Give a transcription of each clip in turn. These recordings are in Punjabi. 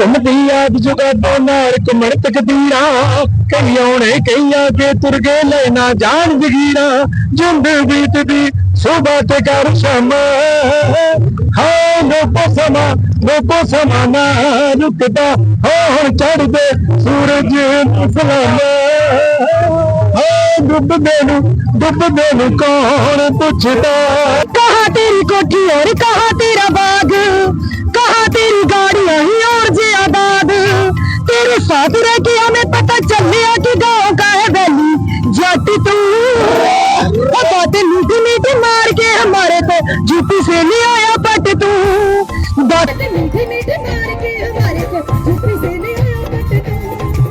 ਘੁੰਮਦੀਆਂ ਜੁਗਾ ਤੋਂ ਨਾਲ ਘੁੰਮਣ ਤਕਦੀਰਾਂ ਕਈ ਆਉਣੇ ਕਈ ਆਗੇ ਤੁਰ ਗਏ ਲੈਣਾ ਜਾਣ ਜਗੀਰਾਂ, ਜੁੰਦ ਬੀਤਦੀ ਸੁਬਾ ਤੇ ਕਰ ਸ਼ਮਾ ਹਾਂ, ਲੋਕੋ ਸਮਾ ਲੋਕੋ ਸਮਾ ਨਾ ਰੁਕਦਾ, ਹੋ, ਹੁਣ ਚੜਦੇ ਸੂਰਜ ਨੂੰ ਸਲਾਮਾ। ਡੁੱਬਦੇ ਨੂੰ ਡੁੱਬਦੇ ਨੂੰ ਕੌਣ ਪੁੱਛਦਾ? ਕਹਾ ਤੇਰੀ ਕੋਠੀ ਔਰ ਕਹਾ ਤੇਰਾ ਬਾਗ, ਕਹਾ ਤੇਰੀ साथ रह के हमें पता चल गया कि गाँव का है वैली जट तू ओ बातें मीठी मीठी मार के हमारे तो जूती से ले आया पट तू बातें मीठी मीठी मार के हमारे को जूती से ले आया पट तू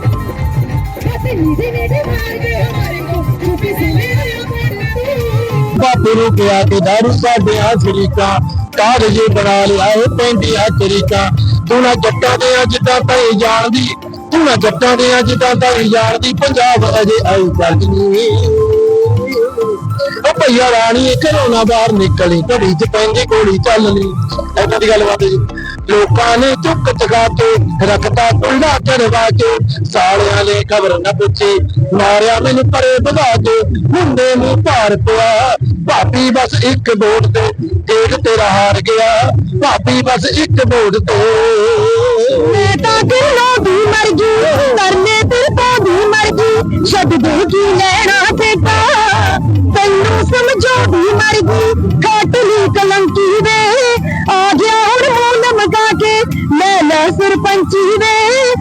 बातें मीठी मीठी मार के हमारे को जूती से ले आया पट तू ਬਾਪੇ ਨੂੰ ਕਿਹਾ ਕਿ ਦਾਰੂ ਸਾਡੇ ਆ ਸ਼ਰੀਕਾਂ ਕਾਗਜ਼ ਬਣਾ ਲਿਆ ਇਹ ਪੈਂਦੀਆਂ ਤਰੀਕਾਂ ਤੂੰ ਨਾ ਜੱਟਾਂ ਦੇ ਅੱਜ ਤਾਂ ਤਈ ਜਾਣਦੀ ਤੂੰ ਨਾ ਜੱਟਾਂ ਦੇ ਅੱਜ ਤਾਂ ਤਈ ਜਾਣਦੀ ਪੰਜਾਬ ਅਜੇ ਆਈ ਚੱਲਦੀ ਉਹ ਭਈਆ ਰਾਣੀ, ਘਰੋਂ ਬਾਹਰ ਨਿਕਲੀ, ਘੜੀ ਚ ਪੈਂਦੀ ਗੋਲੀ ਚੱਲਣੀ ਐਦਾਂ ਦੀ ਗੱਲਬਾਤ ਜੀ ਲੋਕਾਂ ਨੇ ਚੁੱਕ ਚਗਾ ਕੇ ਰੱਖਤਾ ਕੁੰਡਾ ਚੜਵਾ ਕੇ। ਸਾਲਿਆਂ ਨੇ ਖਬਰ ਨਾ ਪੁੱਛੀ। ਮਾਰਿਆ ਮੈਨੂੰ ਪਰੇ ਵਧਾ ਕੇ। ਮੁੰਡੇ ਨੂੰ ਭਾਰ ਪਿਆ। ਭਾਬੀ ਬਸ ਇੱਕ ਵੋਟ ਤੇ ਦੇਖ ਤੇਰਾ ਹਾਰ ਗਿਆ। ਭਾਬੀ ਬਸ ਇੱਕ ਵੋਟ ਤੇ। ਮੈਂ ਤਾਂ ਕਿੰਨਾ ਵੀ ਮਰ ਗਈ ਕਰਨੇ ਤੇ ਤਾਂ ਵੀ ਮਰ ਗਈ ਛੱਡ ਦੇ ਕੀ ਲੈਣਾ ਬੇਟਾ ਤੈਨੂੰ ਸਮਝੋ ਵੀ ਮਰ ਗਈ ਖਾਟਲੀ ਕਲੰਕੀ ਵੇ ਆ ਗਿਆ ਹੁਣ ਮੂੰਹ ਲਮਕਾ ਕੇ ਲੈ ਲੈ ਸਰਪੰਚੀ ਵੇ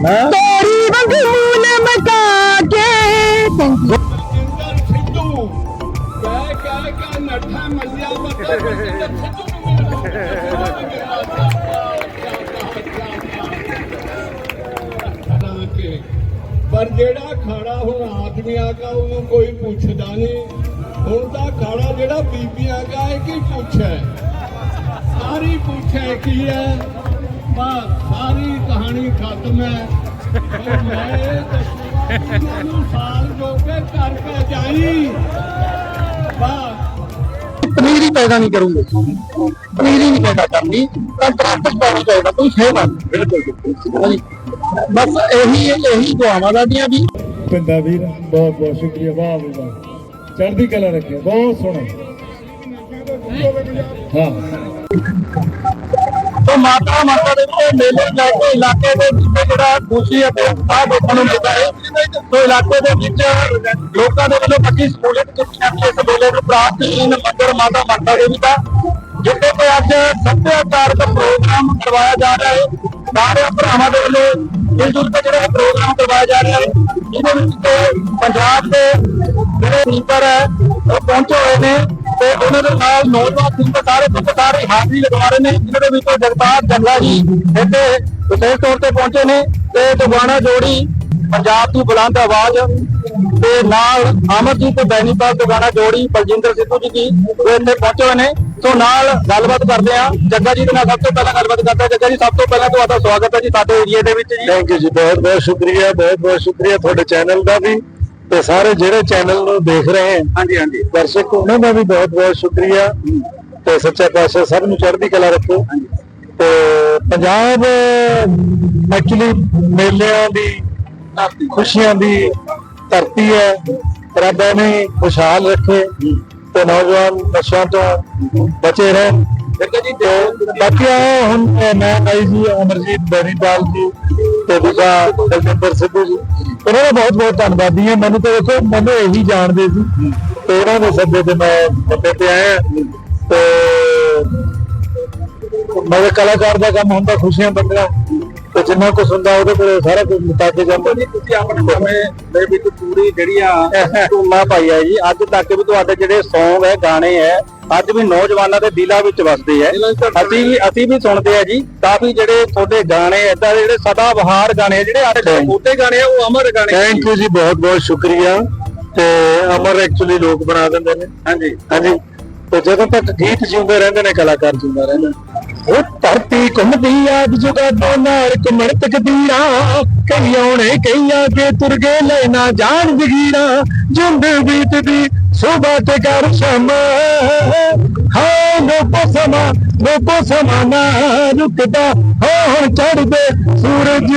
ਹੈਂ? ਤੋਰੀ ਵਾਂਗ ਮੂੰਹ ਲਮਕਾ ਕੇ Thank you. ਜਿੰਦਰ ਸਿੱਧੂ ਕਹਿ ਕਹਿ ਕੇ ਨੱਠਾ ਮੱਲਿਆ ਬੱਤਾ ਜਿੰਦਰ ਸਿੱਧੂ ਨੂੰ ਮਿਲ ਪਰ ਜਿਹੜਾ ਖਾੜਾ ਹੁਣ ਆਦਮੀਆਂ ਦਾ, ਉਹਨੂੰ ਕੋਈ ਪੁੱਛਦਾ ਨਹੀਂ। ਹੁਣ ਤਾਂ ਖਾੜਾ ਜਿਹੜਾ ਬੀਬੀਆਂ ਦਾ ਹੈ ਕੀ ਪੁੱਛੇ ਸਾਰੀ ਪੁੱਛੇ ਕੀ ਹੈ? ਬਸ, ਸਾਰੀ ਕਹਾਣੀ ਖਤਮ ਹੈ। ਪਰ ਮੈਂ ਇਹ ਦੱਸੂਗਾ ਨੂੰ ਸਾਲ ਜੋਗੇ ਕਰਕੇ ਜਾਈ। ਬਸ। ਪਨੀਰ ਪੈਦਾ ਨਹੀਂ ਕਰੂੰਗੇ। ਪਨੀਰ ਨਹੀਂ ਪੈਦਾ ਕਰਨੀ, ਤਾਂ ਪ੍ਰਾਪਤ ਪਾਣੀ ਚਾਹੀਦਾ ਕੋਈ ਸੇਵਾ ਬਿਲਕੁਲ। ਬਸ ਇਹੀ ਇਹੀ ਦੁਆਵਾਂ ਸਾਡੀਆਂ ਵੀ ਪਿੰਦਾ ਵੀਰ ਬਹੁਤ ਬਹੁਤ ਸ਼ੁਕਰੀਆ, ਵਾਹ ਵਾਹ ਚੜ੍ਹਦੀ ਕਲਾ ਰੱਖਿਆ ਬਹੁਤ ਸੋਹਣਾ। ਹਾਂ। ਤੋਂ ਮਾਤਾ ਮਾਤਾ ਦੇ ਵਿੱਚ ਮੇਲੇ ਲੈ ਕੇ ਇਲਾਕੇ ਦੇ ਵਿੱਚ ਜਿਹੜਾ ਖੁਸ਼ੀ ਅਤੇ ਉਤਸ਼ਾਹ ਦੇਖਣ ਨੂੰ ਮਿਲਦਾ ਹੈ। ਤੋਂ ਇਲਾਕੇ ਦੇ ਵਿੱਚ ਲੋਕਾਂ ਦੇ ਵੱਲੋਂ ਪੱਕੀ ਸਹੂਲਤ ਕੀਤੀ ਇਸ ਮੇਲੇ ਨੂੰ ਪ੍ਰਾਚੀਨ ਮੰਦਰ ਮਾਤਾ ਮਾਤਾ ਦੇਵੀ ਦਾ, ਜਿੱਥੇ ਕਿ ਅੱਜ ਸੱਭਿਆਚਾਰਕ ਪ੍ਰੋਗਰਾਮ ਕਰਵਾਇਆ ਜਾ ਰਿਹਾ ਹੈ। ਸਾਰੇ ਭਰਾਵਾਂ ਦੇ ਵੱਲੋਂ ਇਸ ਦੂਰ ਤੇ ਜਿਹੜਾ ਪ੍ਰੋਗਰਾਮ ਕਰਵਾਇਆ ਜਾ ਰਿਹਾ ਹੈ, ਜਿਹਦੇ ਵਿੱਚ ਪੰਜਾਬ ਦੇ ਜਿਹੜੇ ਲੀਡਰ ਹੈ, ਉਹ ਪਹੁੰਚੇ ਹੋਏ ਨੇ ਤੇ ਉਹਨਾਂ ਦੇ ਨਾਲ ਨੌਜਵਾਨ ਸਿੰਘ ਸਾਰੇ ਸਾਰੇ ਹਾਜ਼ਰੀ ਲਗਵਾ ਰਹੇ ਨੇ ਇਹਨਾਂ ਦੇ ਵਿੱਚ ਜਗਤਾਰ ਜੰਗਲਾ ਜੀ ਇੱਥੇ ਵਿਸ਼ੇਸ਼ ਤੌਰ ਤੇ ਪਹੁੰਚੇ ਨੇ ਤੇ ਦੁਗਾਣਾ ਜੋੜੀ ਪੰਜਾਬ ਦੀ ਬੁਲੰਦ ਆਵਾਜ਼ ਤੇ ਨਾਲ ਅਮਰਜੀਤ ਤੇ ਬੈਨੀਪਾਲ ਦੁਗਾਣਾ ਜੋੜੀ ਬਲਜਿੰਦਰ ਸਿੱਧੂ ਜੀ ਦੀ ਉਹ ਇੱਥੇ ਪਹੁੰਚੇ ਹੋਏ ਨੇ। ਸੋ ਨਾਲ ਗੱਲਬਾਤ ਕਰਦੇ ਆ ਜੱਗਾ ਜੀ ਦੇ ਨਾਲ ਸਭ ਤੋਂ ਪਹਿਲਾਂ ਗੱਲਬਾਤ ਕਰਦੇ ਜੱਗਾ ਜੀ ਸਭ ਤੋਂ ਪਹਿਲਾਂ ਤੁਹਾਡਾ ਸਵਾਗਤ ਹੈ ਜੀ ਸਾਡੇ ਏਰੀਏ ਦੇ ਵਿੱਚ ਜੀ। ਥੈਂਕ ਯੂ ਜੀ ਬਹੁਤ ਬਹੁਤ ਸ਼ੁਕਰੀਆ ਬਹੁਤ ਬਹੁਤ ਸ਼ੁਕਰੀਆ ਤੁਹਾਡੇ ਚੈਨਲ ਦਾ ਵੀ ਤੇ ਸਾਰੇ ਜਿਹੜੇ ਚੈਨਲ ਨੂੰ ਦੇਖ ਰਹੇ ਹਨ ਹਾਂਜੀ ਹਾਂਜੀ। ਦਰਸ਼ਕ ਉਹਨਾਂ ਦਾ ਵੀ ਬਹੁਤ ਬਹੁਤ ਸ਼ੁਕਰੀਆ। ਤੇ ਸੱਚਾ ਪਾਤਸ਼ਾਹ ਸਭ ਨੂੰ ਚੜ੍ਹਦੀ ਕਲਾ ਰੱਖੋ। ਤੇ ਪੰਜਾਬ ਐਕਚੁਅਲੀ ਮੇਲਿਆਂ ਦੀ, ਖੁਸ਼ੀਆਂ ਦੀ ਧਰਤੀ ਹੈ। ਰੱਬ ਨੇ ਖੁਸ਼ਹਾਲ ਰੱਖੇ ਤੇ ਨੌਜਵਾਨ ਨਸ਼ਿਆਂ ਤੋਂ ਬਚੇ ਰਹਿਣ। ਜੀ ਬਾਕੀ ਆਹ ਹੁਣ ਮੈਂ ਆਈ ਜੀ ਅਮਰਜੀਤ ਬੈਰੀਪਾਲ ਜੀ ਤੇ ਦੂਜਾ ਦਲਜਿੰਦਰ ਸਿੱਧੂ ਜੀ। ਉਹਨਾਂ ਦਾ ਬਹੁਤ ਬਹੁਤ ਧੰਨਵਾਦੀ ਹਾਂ। ਮੈਨੂੰ ਤਾਂ ਦੇਖੋ, ਮੈਨੂੰ ਇਹੀ ਜਾਣਦੇ ਸੀ। ਤੇ ਉਹਨਾਂ ਦੇ ਸੱਦੇ ਤੇ ਮੈਂ ਸੱਦੇ ਤੇ ਆਇਆ। ਤੇ ਮੇਰੇ ਕਲਾਕਾਰ ਦਾ ਕੰਮ ਹੁੰਦਾ ਖੁਸ਼ੀਆਂ ਵੰਡਣਾ ਤੇ ਜਿੰਨਾ ਕੁਛ ਹੁੰਦਾ ਉਹਦੇ ਕੋਲ ਸਾਰਾ ਕੁਝ ਮਿਟਾ ਕੇ ਜਾਂਦਾ। ਜੀ ਤੁਸੀਂ ਆਪਣੇ ਸਮੇਂ ਦੇ ਵਿੱਚ ਪੂਰੀ ਜਿਹੜੀ ਆ ਧੂਮਾ ਪਾਈ ਹੈ ਜੀ। ਅੱਜ ਤੱਕ ਵੀ ਤੁਹਾਡੇ ਜਿਹੜੇ Song ਹੈ ਗਾਣੇ ਹੈ ਅੱਜ ਵੀ ਨੌਜਵਾਨਾਂ ਦੇ ਦਿਲਾਂ ਵਿੱਚ ਵੱਸਦੇ ਹੈ ਅਸੀਂ ਵੀ ਅਸੀਂ ਵੀ ਸੁਣਦੇ ਆ ਜੀ। ਕਾਫੀ ਜਿਹੜੇ ਤੁਹਾਡੇ ਗਾਣੇ ਏਦਾਂ ਦੇ ਜਿਹੜੇ ਸਦਾ ਬਹਾਰ ਗਾਣੇ ਜਿਹੜੇ ਅੱਜ ਉਹਦੇ ਗਾਣੇ ਆ ਉਹ ਅਮਰ ਗਾਣੇ ਥੈਂਕ ਯੂ ਜੀ ਬਹੁਤ ਬਹੁਤ ਸ਼ੁਕਰੀਆ। ਤੇ ਅਮਰ ਐਕਚੁਅਲੀ ਲੋਕ ਬਣਾ ਦਿੰਦੇ ਨੇ। ਹਾਂਜੀ। ਹਾਂਜੀ। ਤੇ ਜਦੋਂ ਤੱਕ ਗੀਤ ਜਿਉਂਦੇ ਰਹਿੰਦੇ ਨੇ, ਕਲਾਕਾਰ ਜਿਉਂਦਾ ਰਹਿੰਦਾ ਉਹ ਧਰਤੀ ਘੁੰਮਦੀ ਆ ਜੁਗਾਡੋ ਨਾਲ ਘੁੰਮਣ ਤਕਦੀਰਾਂ। ਕਈ ਆਉਣੇ ਕਈ ਆਗੇ ਤੁਰ ਗਏ ਲੈਣਾ ਜਾਣ ਜਗੀਰਾਂ। ਜੁੰਦ ਬੀਤਦੀ ਸੁਬਾ ਤੇ ਕਰ ਸ਼ਮਾ ਹਾਂ, ਲੋਕੋ ਸਮਾ, ਲੋਕੋ ਸਮਾਨਾ ਰੁਕਦਾ। ਹੋ, ਹੁਣ ਚੜਦੇ ਸੂਰਜ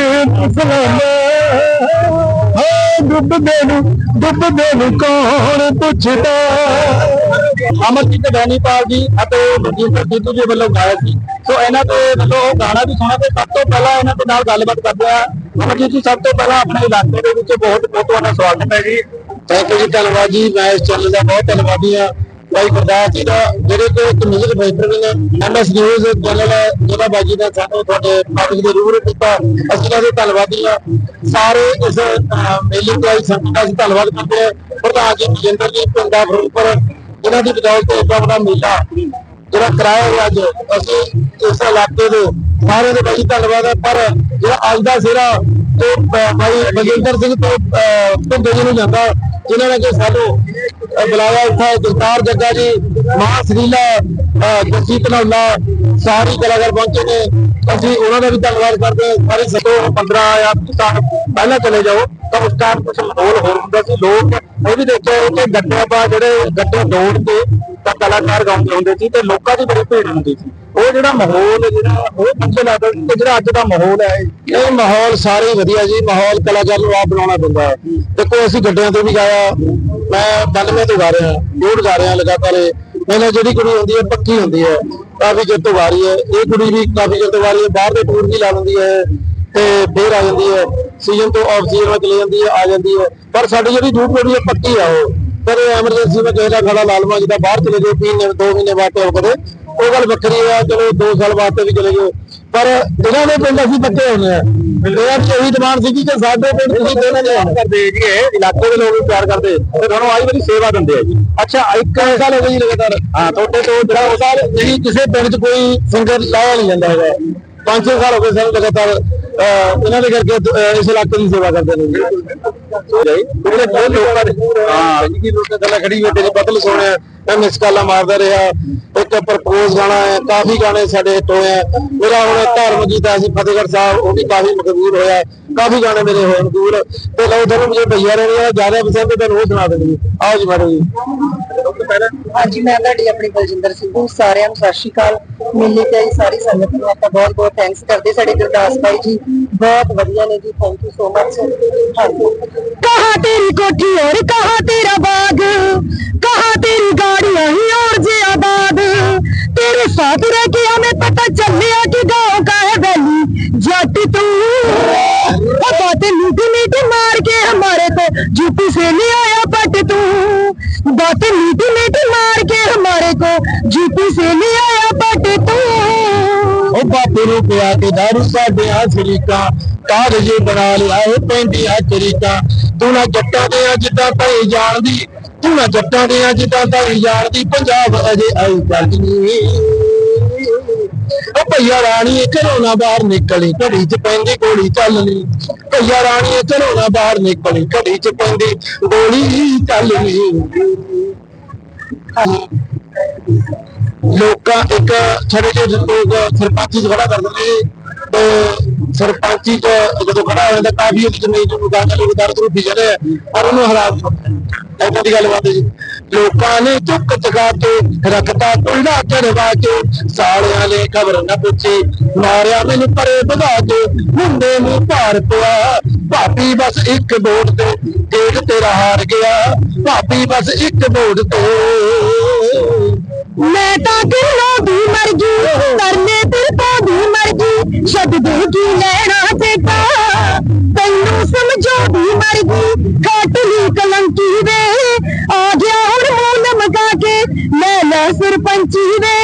ਸਲਾਮਾ। ਹੋ ਡੁੱਬਦੇ ਨੂੰ ਡੁੱਬਦੇ ਨੂੰ ਕੌਣ ਪੁੱਛਦਾ? ਅਮਰਜੀਤ ਬੈਨੀਪਾਲ ਜੀ ਅਤੇ ਬਲਜਿੰਦਰ ਸਿੱਧੂ ਜੀ ਵੱਲੋਂ ਗਾਇਆ ਸੀ। ਸੋ ਇਹਨਾਂ ਦੇ ਵੱਲੋਂ ਉਹ ਗਾਣਾ ਵੀ ਸੁਣਾ ਤੇ ਸਭ ਤੋਂ ਪਹਿਲਾਂ ਇਹਨਾਂ ਦੇ ਨਾਲ ਗੱਲਬਾਤ ਕਰਦੇ ਆ ਅਮਰਜੀਤ ਜੀ ਸਭ ਤੋਂ ਪਹਿਲਾਂ ਆਪਣੇ ਇਲਾਕੇ ਦੇ ਵਿੱਚ ਬਹੁਤ ਬਹੁਤ ਤੁਹਾਡਾ ਸਵਾਗਤ ਹੈ ਜੀ। ਥੈਂਕ ਯੂ ਜੀ ਧੰਨਵਾਦ ਜੀ। ਮੈਂ ਇਸ ਚੈਨਲ ਦਾ ਬਹੁਤ ਧੰਨਵਾਦੀ ਹਾਂ। ਭਾਈ ਗੁਰਦਾਸ ਜੀ ਦਾ ਜਿਹੜੇ ਕਿ ਇੱਕ ਮਿਊਜ਼ਿਕ ਡਾਇਰੈਕਟਰ ਨੇ ਐਮਐਸ ਨਿਊਜ਼ ਚੈਨਲ ਜਿਹੜਾ ਬਾਜੀ ਨੇ ਸਾਨੂੰ ਤੁਹਾਡੇ ਪਬਲਿਕ ਦੇ ਰੂਬਰੂ ਕੀਤਾ। ਅਸੀਂ ਇਹਨਾਂ ਦੇ ਧੰਨਵਾਦੀ ਹਾਂ। ਸਾਰੇ ਇਸ ਮੇਲੇ ਤੋਂ ਆਈ ਸੰਗਤ ਦਾ ਅਸੀਂ ਧੰਨਵਾਦ ਕਰਦੇ ਹਾਂ। ਪ੍ਰਧਾਨ ਜੀ ਮਜਿੰਦਰ ਜੀ, ਪਿੰਡਾ ਫਿਰੋਜ਼ਪੁਰ ਇਹਨਾਂ ਦੀ ਬਦੌਲਤ ਇਹ ਏਡਾ ਵੱਡਾ ਮੇਲਾ ਜਿਹੜਾ ਕਰਾਇਆ ਗਿਆ ਅੱਜ, ਅਸੀਂ ਇਸ ਇਲਾਕੇ ਦੇ ਸਾਰਿਆਂ ਦੇ ਬਾਈ ਧੰਨਵਾਦ ਹੈ। ਪਰ ਜਿਹੜਾ ਅੱਜ ਦਾ ਸਿਰਾ ਤੇ ਭਾਈ ਬਲਜਿੰਦਰ ਸਿੰਘ ਤੋਂ ਭੁੰਦੇ ਜੀ ਨੂੰ ਜਾਂਦਾ, ਜਿਨ੍ਹਾਂ ਨੇ ਕਿ ਸਾਨੂੰ ਬੁਲਾਇਆ ਇੱਥੇ ਜਗਤਾਰ ਜੱਗਾ ਜੀ ਮਹਾ ਸਰੀਲਾ ਜੱਸੀ ਧਨੌਲਾ, ਸਾਰੇ ਕਲਾਕਾਰ ਪਹੁੰਚੇ ਨੇ। ਅਸੀਂ ਉਹਨਾਂ ਦਾ ਵੀ ਧੰਨਵਾਦ ਕਰਦੇ ਹਾਂ। ਸਾਰੇ ਸਤੋ 15 ਜਾਂ 20 ਸਾਲ ਪਹਿਲਾਂ ਚਲੇ ਜਾਓ, ਤਾਂ ਉਸ ਟਾਈਮ ਕੁਝ ਮਾਹੌਲ ਹੋਰ ਹੁੰਦਾ ਸੀ। ਲੋਕ ਇਹ ਵੀ ਦੇਖਿਆ ਕਿ ਗੱਡੇ ਪਾ ਜਿਹੜੇ ਗੱਡੇ ਦੌੜ ਕੇ ਤਾਂ ਕਲਾਕਾਰ ਗਾਉਂਦੇ ਹੁੰਦੇ ਸੀ ਤੇ ਲੋਕਾਂ ਦੀ ਬੜੀ ਭੀੜ ਹੁੰਦੀ ਸੀ। ਉਹ ਜਿਹੜਾ ਮਾਹੌਲ ਜਿਹੜਾ, ਉਹ ਬੰਦੇ ਲੱਗਦਾ ਤੇ ਜਿਹੜਾ ਅੱਜ ਦਾ ਮਾਹੌਲ ਹੈ, ਇਹ ਮਾਹੌਲ ਸਾਰੇ ਵਧੀਆ ਜੀ, ਮਾਹੌਲ ਕਲਾਕਾਰ ਨੂੰ ਆਪ ਬਣਾਉਣਾ ਪੈਂਦਾ। ਹੈ ਦੇਖੋ, ਅਸੀਂ ਗੱਡਿਆਂ ਤੇ ਵੀ ਗਾਇਆ ਮੈਂ 92 ਤੋਂ ਗਾ ਰਿਹਾ ਡੂਢ ਗਾ ਰਿਹਾ ਲਗਾਤਾਰ ਇਹ। ਜਿਹੜੀ ਕੁੜੀ ਹੁੰਦੀ ਹੈ, ਪੱਕੀ ਹੁੰਦੀ ਹੈ। ਕਾਫੀ ਚਿਰ ਤੋਂ ਗਾ ਹੈ। ਇਹ ਕੁੜੀ ਵੀ ਕਾਫੀ ਚਿਰ ਤੋਂ ਗਾ ਹੈ, ਬਾਹਰ ਦੇ ਟੂਰ ਵੀ ਲਾ ਲੈਂਦੀ ਹੈ ਤੇ ਫੇਰ ਆ ਜਾਂਦੀ ਹੈ। ਸੀਜ਼ਨ ਤੋਂ ਆਫ ਸੀਜ਼ਨ ਵਿੱਚ ਚਲੀ ਜਾਂਦੀ ਹੈ, ਆ ਜਾਂਦੀ ਹੈ। ਪਰ ਸਾਡੀ ਜਿਹੜੀ ਡੂਢ ਕੁੜੀ ਹੈ, ਪੱਕੀ ਆ ਉਹ। ਪਰ ਐਮਰਜੈਂਸੀ ਵਿੱਚ ਕਿਸੇ ਦਾ ਖੜਾ ਲਾਲਮਾ ਜਿੱਦਾਂ ਬਾਹਰ ਚਲੇ ਗਏ ਮਹੀਨੇ ਦੋ ਮਹੀਨੇ ਬਾਅਦ ਤੇ ਕਦੇ ਉਹ ਗੱਲ ਵੱਖਰੀ ਹੈ ਚਲੋ 2 ਸਾਲ ਵਾਸਤੇ ਵੀ ਚਲੇ ਗਏ। ਪਰ ਇਹਨਾਂ ਦੇ ਪਿੰਡ ਅਸੀਂ ਪੱਕੇ ਹੋਣੇ ਆ। ਮੇਰਾ ਇਹੀ ਡਿਮਾਂਡ ਸੀ ਕਿ ਸਾਡੇ ਪਿੰਡ ਤੁਸੀਂ ਦੋਨਾਂ ਨੇ ਪਿਆਰ ਕਰਦੇ ਜੀ ਇਹ ਇਲਾਕੇ ਦੇ ਲੋਕ ਵੀ ਪਿਆਰ ਕਰਦੇ। ਤੇ ਤੁਹਾਨੂੰ ਆਈ ਵਾਰੀ ਸੇਵਾ ਦਿੰਦੇ ਆ ਜੀ। ਅੱਛਾ ਇੱਕ ਸਾਲ ਹੋ ਗਏ ਜੀ ਲਗਾਤਾਰ। ਹਾਂ ਤੁਹਾਡੇ ਤੋਂ ਜਿਹੜਾ ਉਹ ਸਾਲ ਨਹੀਂ ਕਿਸੇ ਪਿੰਡ 'ਚ ਕੋਈ ਸਿੰਗਰ ਲਾਇਆ ਨਹੀਂ ਜਾਂਦਾ ਹੈਗਾ। ਪੰਜ ਛੇ ਸਾਲ ਹੋ ਗਏ ਸਾਨੂੰ ਲਗਾਤਾਰ ਇਹਨਾਂ ਦੇ ਕਰਕੇ ਇਸ ਇਲਾਕੇ ਦੀ ਸੇਵਾ ਕਰਦੇ ਨੇ ਜੀ। ਜਿਹੜੇ ਬਹੁਤ ਲੋਕਾਂ ਦੇ ਹਾਂ। ਜੀ ਲੋਕਾਂ ਗੱਲਾਂ ਖੜੀ ਹੋਈ ਤੇਰੀ ਬਦਲ ਸੋਹਣਿਆ ਮੈਂ ਮਿਸ ਕਾਲਾਂ ਮਾਰਦਾ ਰਿਹਾ। ਇੱਕ ਪ੍ਰਪੋਜ਼ ਗਾਣਾ ਹੈ ਕਾਫੀ ਗਾਣੇ ਸਾਡੇ ਹਿੱਟ ਹੋਏ ਆ ਮੇਰਾ ਹੁਣ ਧਰਮ ਗੀਤ ਸੀ ਫਤਿਹਗੜ੍ਹ ਸਾਹਿਬ ਉਹ ਵੀ ਕਾਫੀ ਮਕਬੂਲ ਹੋਇਆ। ਕਾਫੀ ਗਾਣੇ ਮੇਰੇ ਹੋਏ ਮਕਬੂਲ ਤੇ ਲਓ ਤੁਹਾਨੂੰ ਜੇ ਭਈਆ ਰਹਿਣੀ ਆ ਜ਼ਿਆਦਾ ਪਸੰਦ ਤਾਂ ਉਹ ਸੁਣਾ ਦੇਣੀ ਆਓ ਜੀ ਮਾਰੋ ਜੀ। ਹਾਂਜੀ ਮੈਂ ਤੁਹਾਡੀ ਆਪਣੀ ਬਲਜਿੰਦਰ ਸਿੱਧੂ ਸਾਰਿਆਂ ਨੂੰ ਸਤਿ ਸ਼੍ਰੀ ਅਕਾਲ। ਮੇਲੇ ਤੇ ਆਈ ਸਾਰੀ ਸੰਗਤ ਨੂੰ ਆਪਾਂ ਬਹੁਤ ਬਹੁਤ ਥੈਂਕਸ ਕਰਦੇ ਸਾਡੇ ਗੁਰਦਾਸ ਭਾਈ ਜੀ। ਬਹੁਤ ਵਧੀਆ ਨੇ ਜੀ ਥੈਂਕ ਯੂ ਸੋ ਮਚ ਹਾਂਜੀ ਕਹਾ ਤੇਰੀ ਕੋਠੀ ਔਰ ਕਹਾ तेरा बाग कहा तेरी गाड़ी आई और जे आबाद तेरे साथ रह के हमें पता चल गया कि गाँव का है वैली जाट तू बातें मीठी मीठी मार के हमारे को जूटी से ले आया पट तू बातें मीठी मीठी मार के हमारे को जूटी से ले आया पट तू ओ बापू रुपया के दारू साढ़े आसरी का ਸ਼ਰੀਕਾਂ ਕਾਗਜ਼ੇ ਬਣਾ ਲਿਆ, ਇਹ ਪੈਂਦੀਆਂ ਸ਼ਰੀਕਾਂ ਤੂੰ ਨਾ ਜੱਟਾਂ ਦੇ ਆ ਜਿੱਦਾਂ ਤਈ ਜਾਣਦੀ, ਤੂੰ ਨਾ ਜੱਟਾਂ ਦੇ ਆ ਜਿੱਦਾਂ ਤਈ ਜਾਣਦੀ, ਪੰਜਾਬ ਅਜੇ ਆਈ ਚੱਲਣੀ ਉਹ ਭਈਆ ਰਾਣੀ ਘਰੋਂ ਨਾ ਬਾਹਰ ਨਿਕਲੀ, ਘੜੀ ਚ ਪੈਂਦੀ, ਗੋਲੀ ਚੱਲਣੀ ਭਈਆ ਰਾਣੀ ਘਰੋਂ ਨਾ ਬਾਹਰ ਨਿਕਲੀ, ਘੜੀ ਚ ਪੈਂਦੀ, ਗੋਲੀ ਚੱਲਣੀ ਲੋਕਾਂ ਇੱਕ ਛੜੇ ਜਿਹੇ ਲੋਕ ਸਰਪੰਚੀ ਖੜਾ ਕਰ ਦਿੰਦੇ ਸਰਪੰਚੀ 'ਚ ਜਦੋਂ ਖੜਾ ਹੋ ਜਾਂਦਾ ਕਾਫੀ ਉਹਦੀ ਜ਼ਮੀਨ ਨੂੰ ਗਾਣਾ ਲੋਕ ਦਰਦ ਨੂੰ ਫਿਜਦੇ ਪਰ ਉਹਨੂੰ ਹਰਾ ਐਦਾਂ ਦੀ ਗੱਲ ਹੈ ਜੀ। ਲੋਕਾਂ ਨੇ ਚੁੱਕ ਚਕਾ ਕੇ ਰੱਖਤਾ ਟੁੰਡਾ ਚੜਵਾ ਕੇ, ਸਾਲਿਆਂ ਨੇ ਖਬਰ ਨਾ ਪੁੱਛੀ, ਮਾਰਿਆ ਮੈਨੂੰ ਪਰੇ ਵਧਾ ਕੇ, ਮੁੰਡੇ ਨੂੰ ਭਾਰ ਪਿਆ। ਭਾਬੀ ਬਸ ਇੱਕ ਵੋਟ ਤੇ ਦੇਖ ਤੇਰਾ ਹਾਰ ਗਿਆ। ਭਾਬੀ ਬਸ ਇੱਕ ਵੋਟ ਤੇ। ਮੈਂ ਤਾਂ ਕਿੰਨੋਂ ਦੀ ਮਰ ਗਈ ਕਰਨੇ ਛੱਡ ਦੇਗੀ ਲੈਣਾ ਬੇਟਾ ਤੈਨੂੰ ਸਮਝੋ ਦੀ ਮਰ ਗਈ ਖਾਟਲੀ ਕਲੰਕੀ ਵੇ। ਆ ਗਿਆ ਹੁਣ ਮੂੰਹ ਲਮਕਾ ਕੇ ਲੈ ਲੈ ਸਰਪੰਚੀ ਵੇ?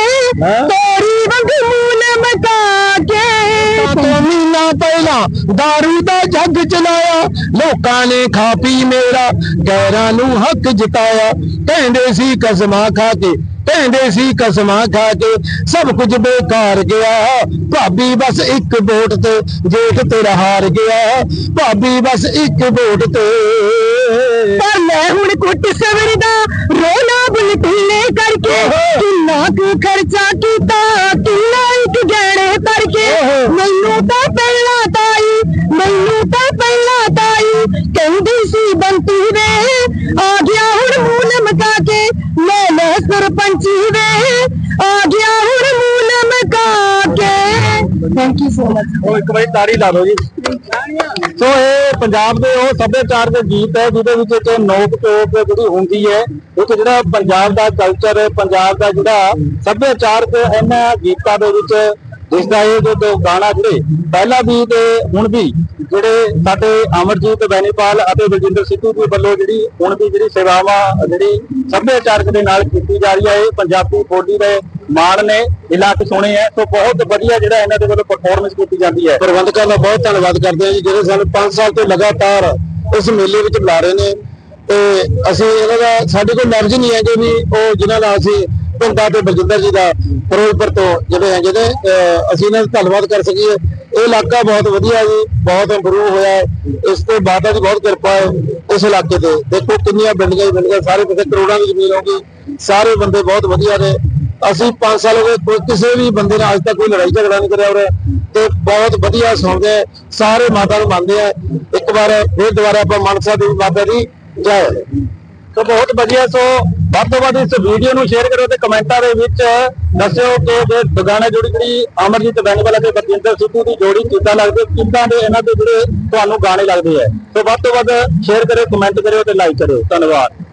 ਤੋਰੀ ਵੰਗ ਮੂੰਹ ਲਮਕਾ ਕੇ। ਤੋਂ ਮਹੀਨਾ ਪਹਿਲਾਂ दारू ਦਾ ਜੱਗ ਚਲਾਇਆ ਲੋਕਾਂ ਨੇ ਖਾ ਪੀ ਮੇਰਾ ਗੈਰਾਂ ਨੂੰ ਹੱਕ ਜਿਤਾਇਆ। ਕਹਿੰਦੇ ਸੀ ਕਸਮਾਂ ਖਾ ਕੇ ਕਹਿੰਦੇ ਸੀ ਕਸਮਾਂ ਖਾ ਕੇ ਸਭ ਕੁਝ ਬੇਕਾਰ ਗਿਆ। ਭਾਬੀ ਬਸ ਇੱਕ ਵੋਟ ਤੇ ਜੇਠ ਤੇਰਾ ਹਾਰ ਗਿਆ। ਭਾਬੀ ਬਸ ਇੱਕ ਵੋਟ ਤੇ ਪਰ ਮੈਂ ਹੁਣ ਕੁੱਟ ਸਵਰਦਾ ਰੋਣਾ ਬੁਲਟੀਨੇ ਕਰਕੇ ਕਿੰਨਾ ਕੁ ਖਰਚਾ ਸੋ ਮਚ ਉਹ ਇੱਕ ਵਾਰੀ ਤਾੜੀ ਲਾ ਦਿਓ ਜੀ। ਸੋ ਇਹ ਪੰਜਾਬ ਦੇ ਉਹ ਸੱਭਿਆਚਾਰ ਦੇ ਗੀਤ ਹੈ, ਜਿਹਦੇ ਵਿੱਚ ਇੱਕ ਨੋਕ ਟੋਕ ਜਿਹੜੀ ਹੁੰਦੀ ਹੈ, ਇੱਕ ਜਿਹੜਾ ਪੰਜਾਬ ਦਾ ਕਲਚਰ ਪੰਜਾਬ ਦਾ ਜਿਹੜਾ ਸੱਭਿਆਚਾਰ ਤੇ ਇਹਨਾਂ ਗੀਤਾਂ ਦੇ ਵਿੱਚ ਜਿਸ ਦਾ ਇਹ ਜੋ ਦੋ ਗਾਣਾ ਜਿਹੜੇ, ਪਹਿਲਾਂ ਵੀ ਤੇ ਹੁਣ ਵੀ ਜਿਹੜੇ ਸਾਡੇ ਅਮਰਜੀਤ ਬੈਨੀਪਾਲ ਅਤੇ ਬਲਜਿੰਦਰ ਸਿੱਧੂ ਦੇ ਵੱਲੋਂ ਜਿਹੜੀ ਹੁਣ ਵੀ ਜਿਹੜੀ ਸੇਵਾਵਾਂ ਜਿਹੜੀ ਸੱਭਿਆਚਾਰਕ ਦੇ ਨਾਲ ਕੀਤੀ ਜਾ ਰਹੀ ਹੈ, ਇਹ ਪੰਜਾਬੀ ਬੋਲੀ ਦੇ ਮਾਣ ਨੇ ਇਲਾਕੇ ਸੁਣੇ ਹੈ, ਸੋ ਬਹੁਤ ਵਧੀਆ ਜਿਹੜਾ ਇਹਨਾਂ ਦੇ ਵੱਲੋਂ ਪਰਫਾਰਮੈਂਸ ਕੀਤੀ ਜਾਂਦੀ ਹੈ। ਪ੍ਰਬੰਧਕਾਂ ਦਾ ਬਹੁਤ ਧੰਨਵਾਦ ਕਰਦੇ ਹਾਂ ਜੀ, ਜਿਹੜੇ ਸਾਨੂੰ 5 ਸਾਲ ਤੋਂ ਲਗਾਤਾਰ ਇਸ ਮੇਲੇ ਵਿੱਚ ਬੁਲਾ ਰਹੇ ਨੇ ਤੇ ਅਸੀਂ ਇਹਨਾਂ ਦਾ, ਸਾਡੇ ਕੋਲ ਲਫ਼ਜ਼ ਨਹੀਂ ਹੈ ਕਿ ਵੀ ਉਹ ਜਿਨ੍ਹਾਂ ਨਾਲ ਅਸੀਂ ਭਿੰਦਾ ਤੇ ਬਲਜਿੰਦਰ ਜੀ ਦਾ ਫਿਰੋਜ਼ਪੁਰ ਤੋਂ ਜਿਹੜੇ ਹੈਗੇ ਨੇ ਅਸੀਂ ਇਹਨਾਂ ਦਾ ਧੰਨਵਾਦ ਕਰ ਸਕੀਏ। ਇਹ ਇਲਾਕਾ ਬਹੁਤ ਵਧੀਆ ਜੀ, ਬਹੁਤ ਇੰਪਰੂਵ ਹੋਇਆ ਹੈ। ਇਸ ਤੇ ਬਾਬਾ ਦੀ ਬਹੁਤ ਕਿਰਪਾ ਹੈ ਇਸ ਇਲਾਕੇ ਤੇ। ਦੇਖੋ ਕਿੰਨੀਆਂ ਬਿਲਡਿੰਗਾਂ ਹੀ ਬਿਲਡਿੰਗਾਂ, ਸਾਰੇ ਪਾਸੇ ਕਰੋੜਾਂ ਦੀ ਜ਼ਮੀਨ ਹੋਗੀ ਸਾਰੇ ਬੰਦੇ ਬਹੁਤ ਵਧੀਆ ਨੇ। ਅਸੀਂ 5 ਸਾਲ ਹੋ ਗਏ ਕਿਸੇ ਵੀ ਬੰਦੇ ਨਾਲ ਅੱਜ ਤੱਕ ਕੋਈ ਲੜਾਈ ਝਗੜਾ ਨਹੀਂ ਕਰਿਆ ਉਰੇ। ਤੇ ਬਹੁਤ ਵਧੀਆ ਸੌਂਦੇ ਆ। ਸਾਰੇ ਮਾਤਾ ਨੂੰ ਮੰਨਦੇ ਆ। ਇੱਕ ਵਾਰ ਫਿਰ ਦੁਬਾਰਾ ਆਪਾਂ ਮਨਸਾ ਦੀ ਮਾਤਾ ਦੀ ਜੈ। ਸੋ ਬਹੁਤ ਵਧੀਆ, ਸੋ ਵੱਧ ਤੋਂ ਵੱਧ ਇਸ ਵੀਡੀਓ ਨੂੰ ਸ਼ੇਅਰ ਕਰੋ ਤੇ ਕਮੈਂਟਾਂ ਦੇ ਵਿੱਚ ਦੱਸਿਓ ਕਿ ਜੇ ਦੁਗਾਣਾ ਜੋੜੀ ਜਿਹੜੀ ਅਮਰਜੀਤ ਬੈਨੀਵਾਲਾ ਤੇ ਬਰਜਿੰਦਰ ਸਿੱਧੂ ਦੀ ਜੋੜੀ ਕਿੱਦਾਂ ਲੱਗਦੀ ਕਿੱਦਾਂ ਦੇ ਇਹਨਾਂ ਦੇ ਜਿਹੜੇ ਤੁਹਾਨੂੰ ਗਾਣੇ ਲੱਗਦੇ ਆ ਸੋ ਵੱਧ ਤੋਂ ਵੱਧ ਸ਼ੇਅਰ ਕਰਿਓ, ਕਮੈਂਟ ਕਰਿਓ ਤੇ ਲਾਈਕ ਕਰਿਓ। ਧੰਨਵਾਦ।